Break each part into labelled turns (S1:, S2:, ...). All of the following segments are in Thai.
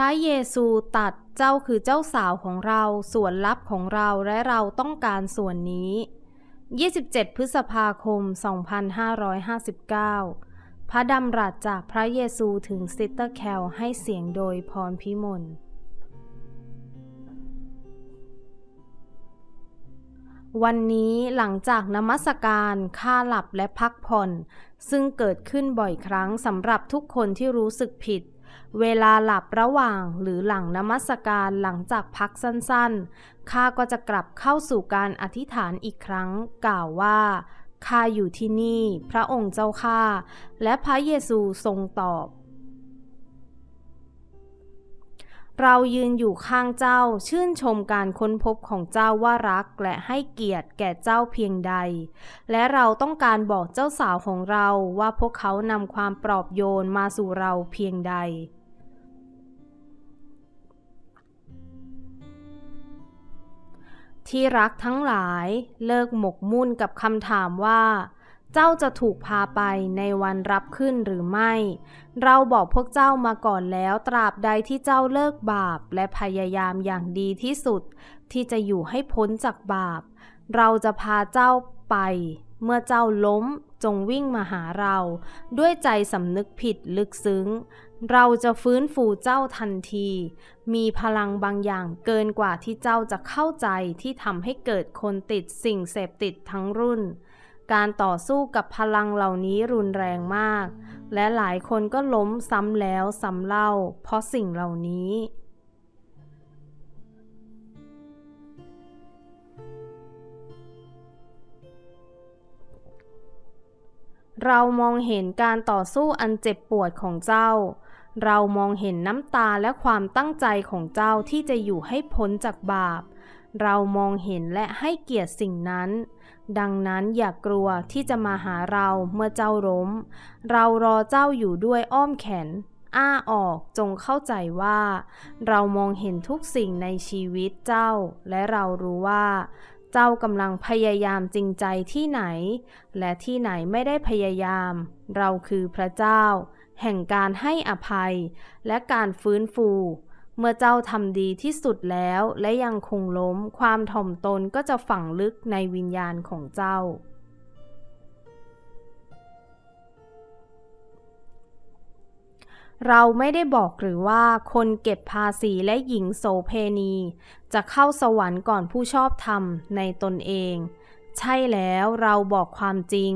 S1: ระเยซูตัดเจ้าคือเจ้าสาวของเรา ส่วนลับของเราและเราต้องการส่วนนี้ 27 พฤษภาคม 2559 พระดำรัสจากพระเยซูถึงซิสเตอร์แคลให้เสียงโดยพรพิมลวันนี้หลังจากนมัสการค่าหลับและพักผ่อน ซึ่งเกิดขึ้นบ่อยครั้งสำหรับทุกคนที่รู้สึกผิด เวลาหลับระหว่างหรือหลังนมัสการหลังจากพักสั้นๆ ข้าก็จะกลับเข้าสู่การอธิษฐานอีกครั้ง กล่าวว่าข้าอยู่ที่นี่ พระองค์เจ้าข้าและพระเยซูทรงตอบ เรายืนอยู่ข้างเจ้าชื่นชมการค้นพบของเจ้าว่ารักและให้เกียรติแก่เจ้าเพียงใด และเราต้องการบอกเจ้าสาวของเราว่าพวกเขานำความปลอบโยนมาสู่เราเพียงใด ที่รักทั้งหลายเลิกหมกมุ่นกับคำถามว่า เจ้าจะถูกพาไปในวันรับขึ้นหรือไม่ เราบอกพวกเจ้ามาก่อนแล้วตราบใดที่เจ้าเลิกบาปและพยายามอย่างดีที่สุด ที่จะอยู่ให้พ้นจากบาป เราจะพาเจ้าไป เมื่อเจ้าล้มจงวิ่งมาหาเรา ด้วยใจสำนึกผิดลึกซึ้ง เราจะฟื้นฟูเจ้าทันที มีพลังบางอย่างเกินกว่าที่เจ้าจะเข้าใจที่ทำให้เกิดคนติดสิ่งเสพติดทั้งรุ่น การต่อสู้กับพลังเหล่านี้รุนแรงมาก และหลายคนก็ล้มซ้ำแล้วซ้ำเล่า เพราะสิ่งเหล่านี้ เรามองเห็นการต่อสู้อันเจ็บปวดของเจ้า เรามองเห็นน้ำตาและความตั้งใจของเจ้าที่จะอยู่ให้พ้นจากบาป เรามองเห็นและให้เกียรติสิ่งนั้น ดังนั้นอย่ากกลัวที่จะมาหาเราเมื่อเจ้าล้ม เรารอเจ้าอยู่ด้วยอ้อมแขน อ้าออกจงเข้าใจว่า เรามองเห็นทุกสิ่งในชีวิตเจ้า และเรารู้ว่า เจ้ากำลังพยายามจริงใจที่ไหน และที่ไหนไม่ได้พยายาม เราคือพระเจ้า แห่งการให้อภัย และการฟื้นฟู เมื่อเจ้าทำดีที่สุดแล้วและยังคงล้ม ความถ่อมตนก็จะฝังลึกในวิญญาณของเจ้า เราไม่ได้บอกหรือว่าคนเก็บภาษีและหญิงโสเพณี จะเข้าสวรรค์ก่อนผู้ชอบธรรมในตนเอง ใช่แล้วเราบอกความจริง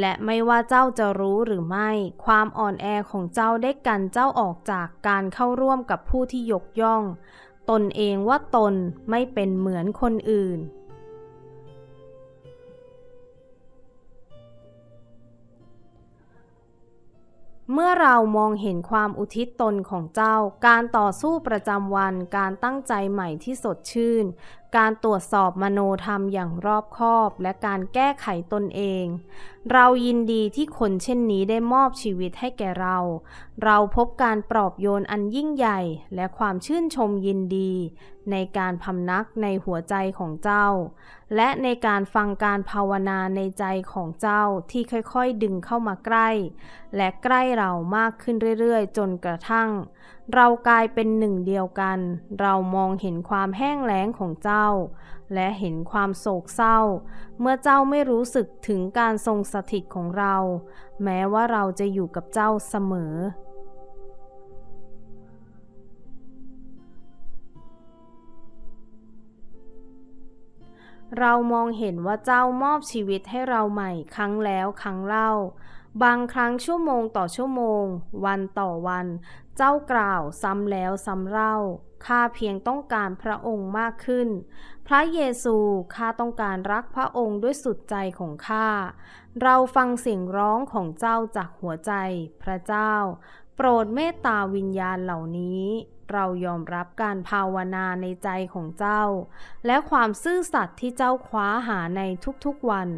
S1: และไม่ว่าเจ้าจะรู้หรือไม่ ความอ่อนแอของเจ้าได้กันเจ้าออกจากการเข้าร่วมกับผู้ที่ยกย่อง ตนเองว่าตนไม่เป็นเหมือนคนอื่น เมื่อเรามองเห็นความอุทิศตนของเจ้า การต่อสู้ประจำวัน การตั้งใจใหม่ที่สดชื่น การตรวจสอบมโนธรรมอย่างรอบคอบ และการแก้ไขตนเอง เรายินดีที่คนเช่นนี้ได้มอบชีวิตให้แก่เรา เราพบการปลอบโยนอันยิ่งใหญ่ และความชื่นชมยินดี ในการพำนักในหัวใจของเจ้า และในการฟังการภาวนาในใจของเจ้าที่ค่อยๆดึงเข้ามาใกล้ และใกล้เรามากขึ้นเรื่อยๆ จนกระทั่ง เรากลายเป็นหนึ่งเดียวกัน เรามองเห็นความแห้งแล้งของเจ้า และเห็นความโศกเศร้า เมื่อเจ้าไม่รู้สึกถึงการทรงสถิตของเรา แม้ว่าเราจะอยู่กับเจ้าเสมอ เรามองเห็นว่าเจ้ามอบชีวิตให้เราใหม่ครั้งแล้วครั้งเล่า บางครั้งชั่วโมงต่อชั่วโมง วันต่อวัน เจ้ากล่าวซ้ำแล้วซ้ำเล่าข้าเพียงต้องการพระองค์มากขึ้น พระเยซูข้าต้องการรักพระองค์ด้วยสุดใจของข้า เราฟังเสียงร้องของเจ้าจากหัวใจ พระเจ้า โปรดเมตตาวิญญาณเหล่านี้ เรายอมรับการภาวนาในใจของเจ้า และความซื่อสัตย์ที่เจ้าคว้าหาในทุกๆวัน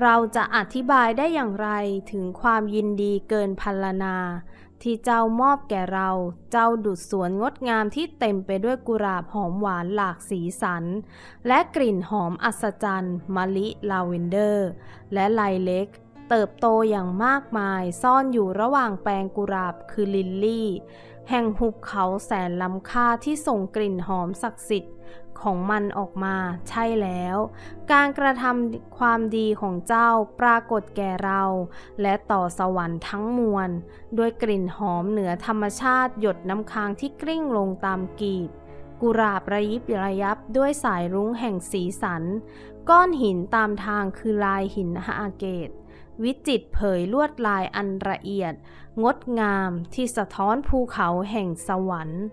S1: เราจะอธิบายได้อย่างไรถึงความยินดีเกินพรรณนา ที่เจ้ามอบแก่เรา เจ้าดุดสวนงดงามที่เต็มไปด้วยกุหลาบหอมหวานหลากสีสัน และกลิ่นหอมอัศจรรย์มะลิลาเวนเดอร์ และไลเล็ก เติบโตอย่างมากมายซ่อนอยู่ระหว่างแปลงกุหลาบคือลิลลี่ แห่งหุบเขาแสนล้ำค่าที่ส่งกลิ่นหอมศักดิ์สิทธิ์ ของมันออกมาใช่แล้ว การกระทำความดีของเจ้าปรากฏแก่เรา และต่อสวรรค์ทั้งมวลด้วยกลิ่นหอมเหนือธรรมชาติหยดน้ำค้างที่กลิ้งลงตามกีบ กุหลาบระยิบระยับด้วยสายรุ้งแห่งสีสัน ก้อนหินตามทางคือลายหินหาเกต วิจิตเผยลวดลายอันละเอียด งดงามที่สะท้อนภูเขาแห่งสวรรค์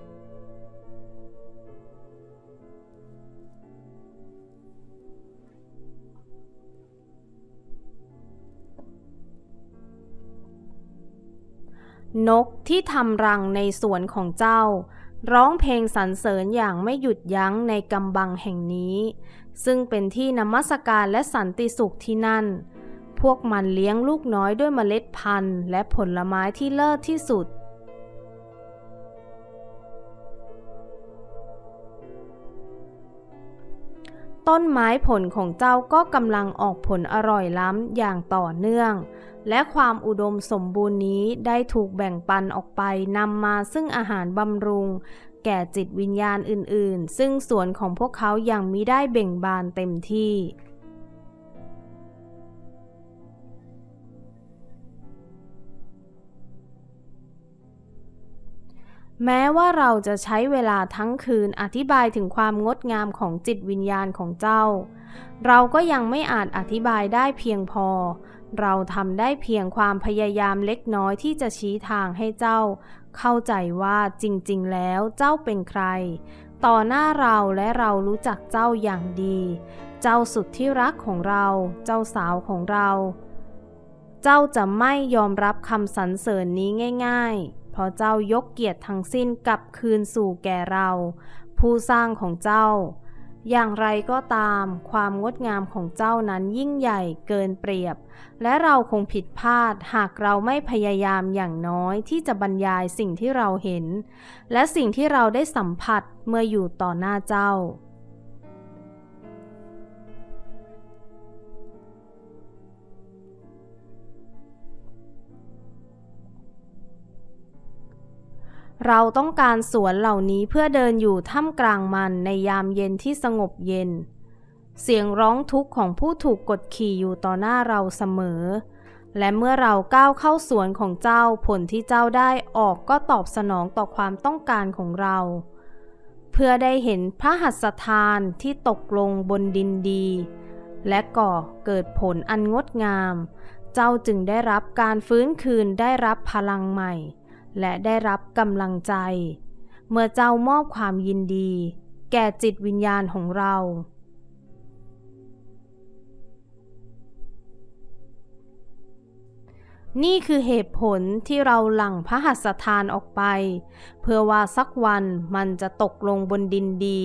S1: นกที่ทำรังในสวนของเจ้า ร้องเพลงสรรเสริญอย่างไม่หยุดยั้งในกำบังแห่งนี้ ซึ่งเป็นที่นมัสการและสันติสุขที่นั่น พวกมันเลี้ยงลูกน้อยด้วยเมล็ดพันธุ์ และผลไม้ที่เลิศที่สุด ต้นไม้ผลของเจ้าก็กำลังออกผลอร่อยล้ำอย่างต่อเนื่อง และความอุดมสมบูรณ์นี้ได้ถูกแบ่งปันออกไปนำมาซึ่งอาหารบำรุง แก่จิตวิญญาณอื่น ๆ ซึ่งสวนของพวกเขายังมิได้เบ่งบานเต็มที่ แม้ว่าเราจะใช้เวลาทั้งคืนอธิบายถึงความงดงามของจิตวิญญาณของเจ้า เราก็ยังไม่อาจอธิบายได้เพียงพอ เราทำได้เพียงความพยายามเล็กน้อยที่จะชี้ทางให้เจ้า เข้าใจว่าจริงๆ แล้วเจ้าเป็นใคร ต่อหน้าเราและเรารู้จักเจ้าอย่างดี เจ้าสุดที่รักของเรา เจ้าสาวของเรา เจ้าจะไม่ยอมรับคำสรรเสริญนี้ง่าย ๆ ราะเจ้ายกเกียรติทั้งสิ้นกลับคืนสู่แก่เรา ผู้สร้างของเจ้า อย่างไรก็ตาม ความงดงามของเจ้านั้นยิ่งใหญ่เกินเปรียบ และเราคงผิดพลาดหากเราไม่พยายามอย่างน้อยที่จะบรรยายสิ่งที่เราเห็น และสิ่งที่เราได้สัมผัสเมื่ออยู่ต่อหน้าเจ้า เราต้องการสวนเหล่านี้เพื่อเดินอยู่ท่ามกลางมันในยามเย็นที่สงบเย็น เสียงร้องทุกข์ของผู้ถูกกดขี่อยู่ต่อหน้าเราเสมอ และเมื่อเราก้าวเข้าสวนของเจ้าผลที่เจ้าได้ออกก็ตอบสนองต่อความต้องการของเรา เพื่อได้เห็นพระหัตถทานที่ตกลงบนดินดี และก่อเกิดผลอันงดงาม เจ้าจึงได้รับการฟื้นคืนได้รับพลังใหม่ และได้รับกำลังใจ เมื่อเจ้ามอบความยินดี แก่จิตวิญญาณของเรา นี่คือเหตุผลที่เราหลั่งพระหัสถานออกไป เพื่อว่าสักวันมันจะตกลงบนดินดี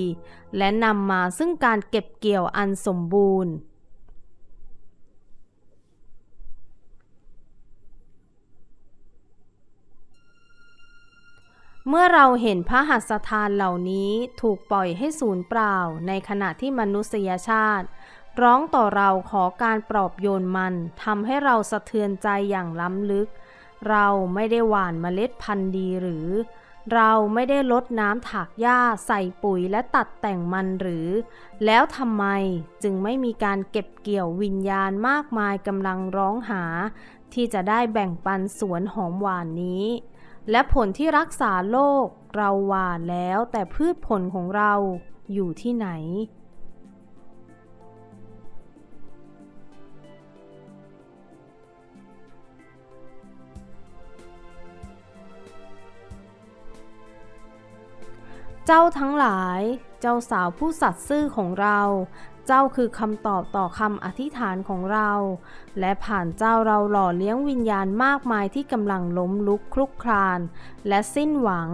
S1: และนำมาซึ่งการเก็บเกี่ยวอันสมบูรณ์ เมื่อเราเห็นพระหัสถานเหล่านี้ถูกปล่อยให้สูญเปล่าในขณะที่มนุษยชาติ ร้องต่อเราขอการปลอบโยนมันทำให้เราสะเทือนใจอย่างล้ำลึก เราไม่ได้หว่านเมล็ดพันธุ์ดีหรือ เราไม่ได้ลดน้ำถากหญ้าใส่ปุ๋ยและตัดแต่งมันหรือ แล้วทำไมจึงไม่มีการเก็บเกี่ยววิญญาณมากมายกำลังร้องหา ที่จะได้แบ่งปันสวนหอมหวานนี้ และผลที่รักษาโรคเราหวานแล้วแต่พืชผลของเราอยู่ที่ไหน เจ้าทั้งหลาย เจ้าสาวผู้สัตย์ซื่อของเรา เจ้าคือคำตอบต่อคำอธิษฐานของเรา และผ่านเจ้าเราหล่อเลี้ยงวิญญาณมากมายที่กำลังล้มลุกคลุกคลาน และสิ้นหวัง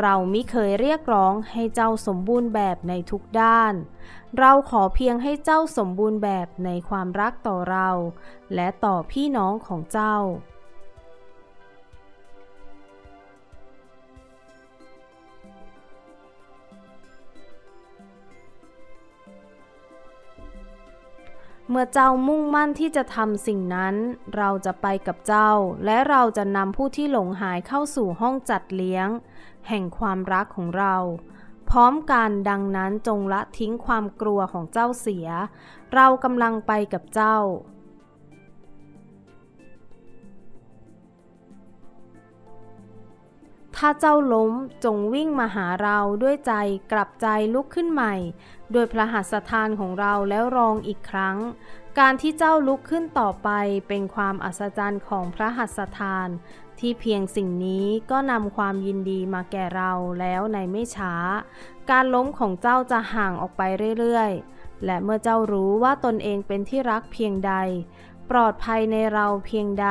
S1: เรามิเคยเรียกร้องให้เจ้าสมบูรณ์แบบในทุกด้าน เราขอเพียงให้เจ้าสมบูรณ์แบบในความรักต่อเรา และต่อพี่น้องของเจ้า เมื่อเจ้ามุ่งมั่นที่จะทำสิ่งนั้น เราจะไปกับเจ้า และเราจะนำผู้ที่หลงหายเข้าสู่ห้องจัดเลี้ยง แห่งความรักของเรา พร้อมกันดังนั้นจงละทิ้งความกลัวของเจ้าเสีย เรากำลังไปกับเจ้า ถ้าเจ้าล้มจงวิ่งมาหาเราด้วยใจกลับใจลุกขึ้นใหม่ โดยพระหัสถานของเราแล้วรองอีกครั้ง การที่เจ้าลุกขึ้นต่อไปเป็นความอัศจรรย์ของพระหัสถาน ที่เพียงสิ่งนี้ก็นำความยินดีมาแก่เราแล้วในไม่ช้า การล้มของเจ้าจะห่างออกไปเรื่อยๆ และเมื่อเจ้ารู้ว่าตนเองเป็นที่รักเพียงใด ปลอดภัยในเราเพียงใด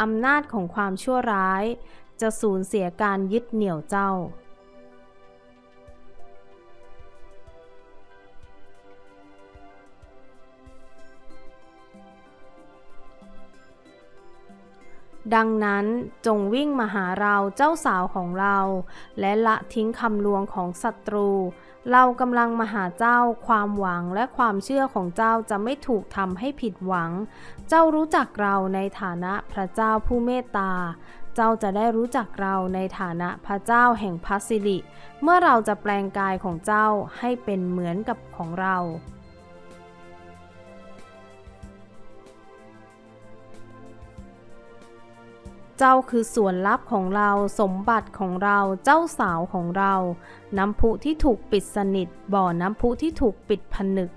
S1: อำนาจของความชั่วร้าย จะสูญเสียการยึดเหนี่ยวเจ้า ดังนั้นจงวิ่งมาหาเราเจ้าสาวของเรา และละทิ้งคำลวงของศัตรู เรากำลังมาหาเจ้าความหวังและความเชื่อของเจ้าจะไม่ถูกทำให้ผิดหวัง เจ้ารู้จักเราในฐานะพระเจ้าผู้เมตตา เจ้าจะได้รู้จักเราในฐานะพระเจ้าแห่งพัสสิริ เมื่อเราจะแปลงกายของเจ้าให้เป็นเหมือนกับของเรา เจ้าคือส่วนลับของเราสมบัติของเราเจ้าสาวของเรา น้ำพุที่ถูกปิดสนิท บ่อน้ำพุที่ถูกปิดผนึก